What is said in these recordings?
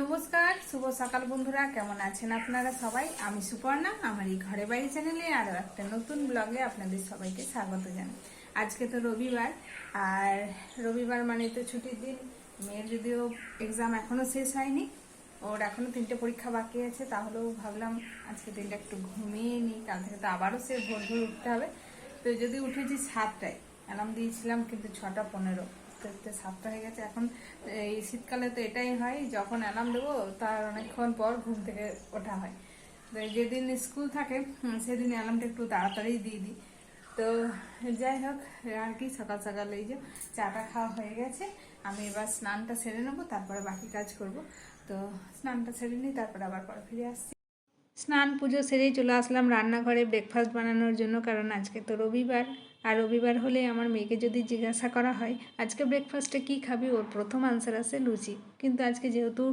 নমস্কার, শুভ সকাল বন্ধুরা, কেমন আছেন আপনারা সবাই? আমি সুপর্ণা, আমার এই ঘরে বাড়ি চ্যানেলে আরও একটা নতুন ব্লগে আপনাদের সবাইকে স্বাগত জানাই। আজকে তো রবিবার, আর রবিবার মানে তো ছুটির দিন। মেয়ের যদিও এক্সাম এখনও শেষ হয়নি, ওর এখনও তিনটে পরীক্ষা বাকি আছে, তাহলেও ভাবলাম আজকে দিনটা একটু ঘুমিয়ে নিই, কাল থেকে তো আবারও সে ভোর ভোর উঠতে হবে। তো যদি উঠেছি সাতটায়, অ্যালার্ম দিয়েছিলাম কিন্তু ছটা পনেরো। দেখতে সাতটা হয়ে গেছে। এখন এই শীতকালে তো এটাই হয়, যখন অ্যালার্ম দেবো তার অনেকক্ষণ পর ঘুম থেকে ওঠা হয়। তো যেদিন স্কুল থাকে সেদিন অ্যালার্মটা একটু তাড়াতাড়ি দিয়ে দিই। তো যাই হোক, আর কি, সকাল সকাল এই যে চাটা খাওয়া হয়ে গেছে। আমি এবার স্নানটা সেরে নেব, তারপরে বাকি কাজ করব। তো স্নানটা সেরে নিই, তারপরে আবার পরে ফিরে আসছি। স্নান পুজো সেরেই চলে আসলাম রান্নাঘরে ব্রেকফাস্ট বানানোর জন্য, কারণ আজকে তো রবিবার। আর রবিবার হলে আমার মেয়েকে যদি জিজ্ঞাসা করা হয়, আজকে ব্রেকফাস্টে কী খাবি? ওর প্রথম আনসার আসে লুচি। কিন্তু আজকে যেহেতু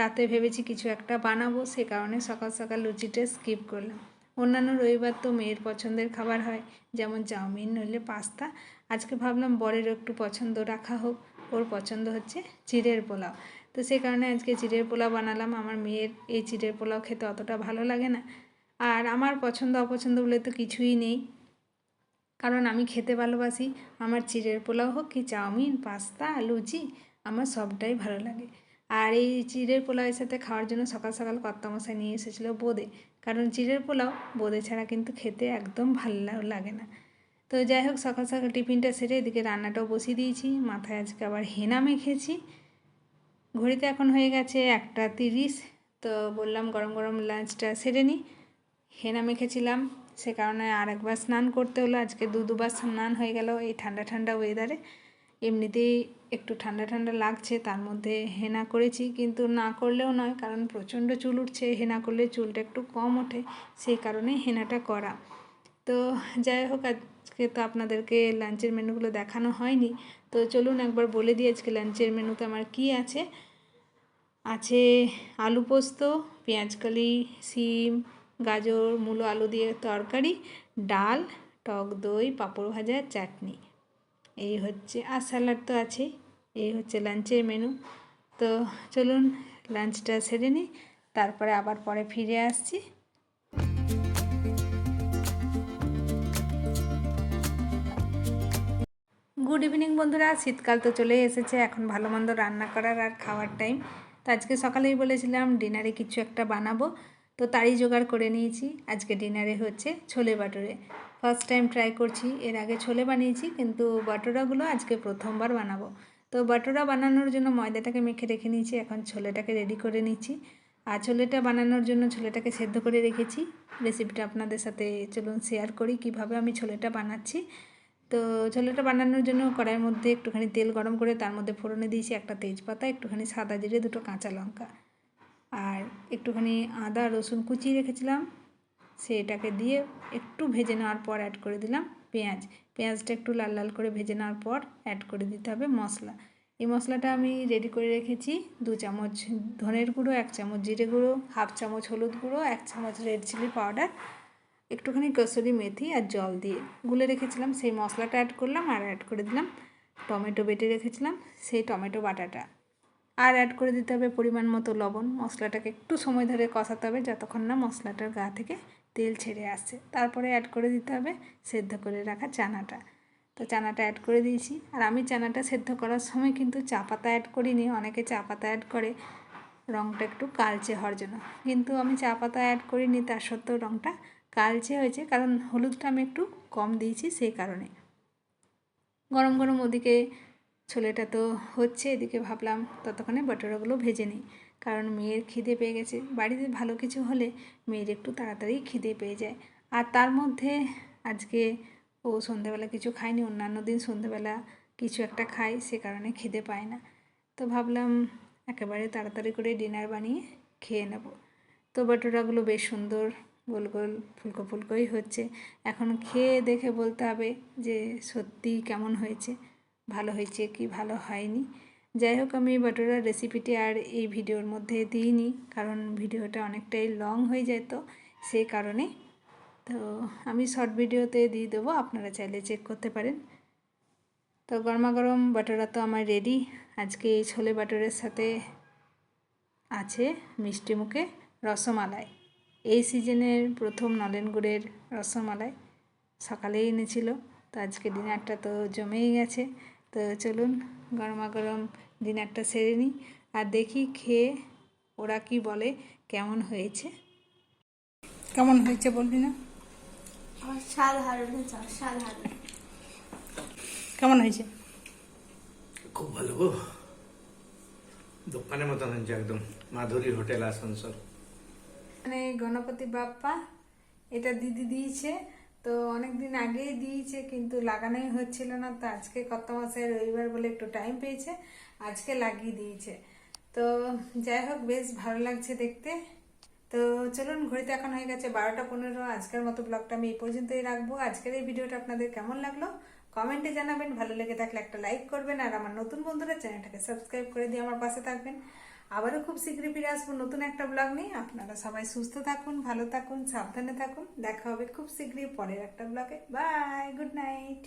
রাতে ভেবেছি কিছু একটা বানাবো, সে কারণে সকাল সকাল লুচিটা স্কিপ করলাম। অন্যান্য রবিবার তো মেয়ের পছন্দের খাবার হয়, যেমন চাউমিন নইলে পাস্তা। আজকে ভাবলাম বরের একটু পছন্দ রাখা হোক, ওর পছন্দ হচ্ছে চিড়ের পোলাও। তো সেই কারণে আজকে চিড়ের পোলাও বানালাম। আমার মেয়ের এই চিড়ের পোলাও খেতে অতটা ভালো লাগে না। আর আমার পছন্দ অপছন্দ বলে তো কিছুই নেই। কারণ আমি খেতে ভালোবাসি। আমার চিড়ের পোলাও হোক কি চাউমিন, পাস্তা, লুচি, আমার সবটাই ভালো লাগে। আর এই চিড়ের পোলাওয়ের সাথে খাওয়ার জন্য সকাল সকাল কর্তামশাই নিয়ে এসেছিল বোঁদে। কারণ চিড়ের পোলাও বোঁদে ছাড়া কিন্তু খেতে একদম ভালো লাগে না। তো যাই হোক, সকাল সকাল টিফিনটা সেরে এদিকে রান্নাটাও বসিয়ে দিয়েছি। মাথায় আজকে আবার হেনা মেখেছি। ঘড়িতে এখন হয়ে গেছে একটা তিরিশ। তো বললাম, গরম গরম লাঞ্চটা সেরে নিই হেনা মেখেছিলাম, সে কারণে আর একবার স্নান করতে হলো। আজকে দু, দুবার স্নান হয়ে গেল এই ঠান্ডা ঠান্ডা ওয়েদারে এমনিতেই একটু ঠান্ডা ঠান্ডা লাগছে, তার মধ্যে হেনা করেছি, কিন্তু না করলেও নয়, কারণ প্রচণ্ড চুল উঠছে। হেনা করলে চুলটা একটু কম ওঠে, সেই কারণে হেনাটা করা। তো যাই হোক, আজকে তো আপনাদেরকে লাঞ্চের মেনুগুলো দেখানো হয়নি। তো চলুন একবার বলে দিই, আজকে লাঞ্চের মেনুতে আমার কি আছে। আছে আলু পোস্ত পেঁয়াজকলি সিম, গাজর, মূলো আলু দিয়ে তরকারি, ডাল, টক দই, পাঁপড় ভাজা, চাটনি। এই হচ্ছে, আর স্যালাড তো আছেই এই হচ্ছে লাঞ্চের মেনু। তো চলুন, লাঞ্চটা সেরে নিই। তারপরে আবার পরে ফিরে আসছি। গুড ইভিনিং বন্ধুরা। শীতকাল তো চলে এসেছে। এখন ভালো মন্দ রান্না করার আর খাওয়ার টাইম আজকে সকালেই বলেছিলাম ডিনারে কিছু একটা বানাবো, তো তারই জোগাড় করে নিয়েছি। আজকে ডিনারে হচ্ছে ছোলে বাটুরে। ফার্স্ট টাইম ট্রাই করছি, এর আগে ছোলে বানিয়েছি, কিন্তু বাটুরাগুলো আজকে প্রথমবার বানাবো। তো বাটুরা বানানোর জন্য ময়দাটাকে মেখে রেখে নিয়েছি, এখন ছোলেটাকে রেডি করে নিচ্ছি। আর ছোলেটা বানানোর জন্য ছোলেটাকে সেদ্ধ করে রেখেছি। রেসিপিটা আপনাদের সাথে চলুন শেয়ার করি, কীভাবে আমি ছোলেটা বানাচ্ছি। তো ছোলাটা বানানোর জন্য কড়াইয়ের মধ্যে একটুখানি তেল গরম করে তার মধ্যে ফোড়নে দিয়েছি একটা তেজপাতা, একটুখানি সাদা জিরে, দুটো কাঁচা লঙ্কা। আর একটুখানি আদা, রসুন কুচিয়ে রেখেছিলাম, সেটাকে দিয়ে একটু ভেজে নেওয়ার পর অ্যাড করে দিলাম পেঁয়াজ। পেঁয়াজটা একটু লাল লাল করে ভেজে নেওয়ার পর অ্যাড করে দিতে হবে মশলা। এই মশলাটা আমি রেডি করে রেখেছি দু চামচ ধনের গুঁড়ো, এক চামচ জিরে গুঁড়ো, হাফ চামচ হলুদ গুঁড়ো, এক চামচ রেড চিলি পাউডার একটুখানি কসুরি মেথি আর জল দিয়ে গুলে রেখেছিলাম। সেই মশলাটা অ্যাড করলাম আর অ্যাড করে দিলাম টমেটো বেটে রেখেছিলাম। সেই টমেটো বাটাটা আর অ্যাড করে দিতে হবে পরিমাণ মতো লবণ। মশলাটাকে একটু সময় ধরে কষাতে হবে যতক্ষণ না মশলাটার গা থেকে তেল ছেড়ে আসছে। তারপরে অ্যাড করে দিতে হবে সেদ্ধ করে রাখা চানাটা। তো চানাটা অ্যাড করে দিয়েছি। আর আমি চানাটা সেদ্ধ করার সময় কিন্তু চা পাতা অ্যাড করিনি। অনেকে চা পাতা অ্যাড করে রঙটা একটু কালচে হওয়ার জন্য। কিন্তু আমি চা পাতা অ্যাড করিনি, তার সত্ত্বেও রঙটা কালচে হয়েছে, কারণ হলুদটা আমি একটু কম দিয়েছি সেই কারণে। গরম গরম ওদিকে ছোলেটা তো হচ্ছে, এদিকে ভাবলাম ততক্ষণে বটরাগুলো ভেজে নিই, কারণ মেয়ের খিদে পেয়ে গেছে। বাড়িতে ভালো কিছু হলে মেয়ের একটু তাড়াতাড়ি খিদে পেয়ে যায়। আর তার মধ্যে আজকে ও সন্ধেবেলা কিছু খায়নি, অন্যান্য দিন সন্ধেবেলা কিছু একটা খাই সে কারণে খিদে পায় না। তো ভাবলাম একেবারে তাড়াতাড়ি করে ডিনার বানিয়ে খেয়ে নেব। তো বাটুরাগুলো বেশ সুন্দর গোল গোল ফুলকো ফুলকোই হচ্ছে। এখন খেয়ে দেখে বলতে হবে যে সত্যি কেমন হয়েছে, ভালো হয়েছে কি ভালো হয়নি। যাই হোক, আমি বাটুরার রেসিপিটি আর এই ভিডিওর মধ্যে দিইনি, কারণ ভিডিওটা অনেকটাই লং হয়ে যায় তো সেই কারণে। তো আমি শর্ট ভিডিওতে দিয়ে দেবো, আপনারা চাইলে চেক করতে পারেন। তো গরমা গরম বাটারা তো আমার রেডি আজকে এই ছোলে বাটারের সাথে আছে মিষ্টি মুখে রসমালাই। এই সিজনের প্রথম নলেন গুড়ের রসমালাই সকালেই এনেছিল। তো আজকে ডিনারটা তো জমেই গেছে। তো চলুন গরমা গরম ডিনারটা সেরে নিই আর দেখি খেয়ে ওরা কি বলে কেমন হয়েছে? কেমন হয়েছে বলবি না? হয়েছে কেমন হয়েছে? খুব ভালো গো। দোকানের মতন হচ্ছে একদম। মাধুরী হোটেল আসানসোল। মানে গণপতি বাপ্পা এটা দিদি দিয়েছে। তো অনেক দিন আগেই দিয়েছে, কিন্তু লাগানোই হচ্ছিল না। তো আজকে কত মাসে রবিবার বলে একটু টাইম পেয়েছে, আজকে লাগিয়ে দিয়েছে। তো যাই হোক, বেশ ভালো লাগছে দেখতে। তো চলুন, ঘড়িতে এখন হয়ে গেছে বারোটা পনেরো। আজকের মতো ব্লগটা আমি এই পর্যন্তই রাখব। আজকের এই ভিডিওটা আপনাদের কেমন লাগল? কমেন্টে জানাবেন। ভালো লেগে থাকলে একটা লাইক করবেন। আর আমার নতুন বন্ধুরা চ্যানেলটাকে সাবস্ক্রাইব করে দিয়ে আমার পাশে থাকবেন। আবারও খুব শীঘ্রই ফিরে আসব নতুন একটা ব্লগ নিয়ে। আপনারা সবাই সুস্থ থাকুন, ভালো থাকুন, সাবধানে থাকুন। দেখা হবে খুব শীঘ্রই পরের একটা ব্লগে বাই গুড নাইট